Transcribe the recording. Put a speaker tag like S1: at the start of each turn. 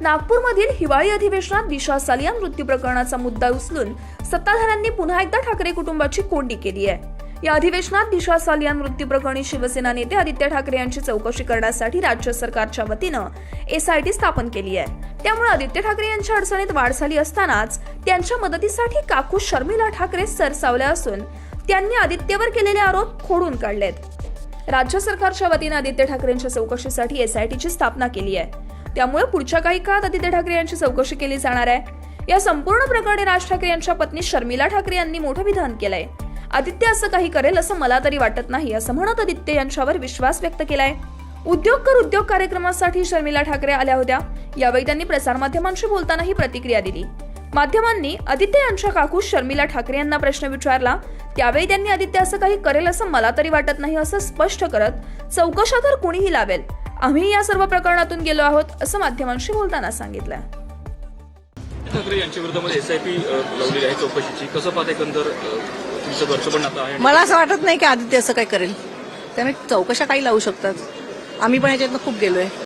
S1: नागपूरमधील हिवाळी अधिवेशनात दिशा सालिया मृत्यू प्रकरणाचा मुद्दा उचलून सत्ताधाऱ्यांनी पुन्हा एकदा ठाकरे कुटुंबाची कोंडी केली आहे. या अधिवेशनात दिशा सालिया मृत्यू प्रकरणी शिवसेना नेते आदित्य ठाकरे यांची चौकशी करण्यासाठी राज्य सरकारच्या वतीनं एसआयटी स्थापन केली आहे. त्यामुळे आदित्य ठाकरे यांच्या अडचणीत वाढ झाली असतानाच त्यांच्या मदतीसाठी काकू शर्मिला ठाकरे सरसावल्या असून त्यांनी आदित्यवर केलेले आरोप खोडून काढलेत. राज्य सरकारच्या वतीनं आदित्य ठाकरेंच्या चौकशीसाठी एसआयटीची स्थापना केली आहे. त्यामुळे पुढच्या काही काळात आदित्य ठाकरे यांची चौकशी केली जाणार आहे. या संपूर्ण प्रकरणी राज ठाकरे यांच्या पत्नी शर्मिला ठाकरे यांनी मोठं विधान केलंय. आदित्य असं काही करेल असं मला तरी वाटत नाही असं म्हणत आदित्य यांच्यावर विश्वास व्यक्त केलाय. उद्योग कर उद्योग कार्यक्रमासाठी शर्मिला ठाकरे आल्या होत्या. यावेळी त्यांनी प्रसारमाध्यमांशी बोलताना ही प्रतिक्रिया दिली. माध्यमांनी आदित्य यांच्या काकू शर्मिला ठाकरे यांना प्रश्न विचारला. त्यावेळी त्यांनी आदित्य असं काही करेल असं मला तरी वाटत नाही असं स्पष्ट करत चौकशा तर कुणीही लावेल. आम्ही या सर्व प्रकरणातून गेलो आहोत असं माध्यमांशी बोलताना सांगितलं
S2: ठाकरे यांच्या विरोधामध्ये एस आय पी लावलेली आहे चौकशीची. कसं पाहता एकंदर अ, तुमचं घरचं पण आता आहे?
S3: मला असं वाटत नाही की आदित्य असं काय करेल. त्यामुळे चौकशा काही लावू शकतात. आम्ही पण याच्यातनं खूप गेलोय.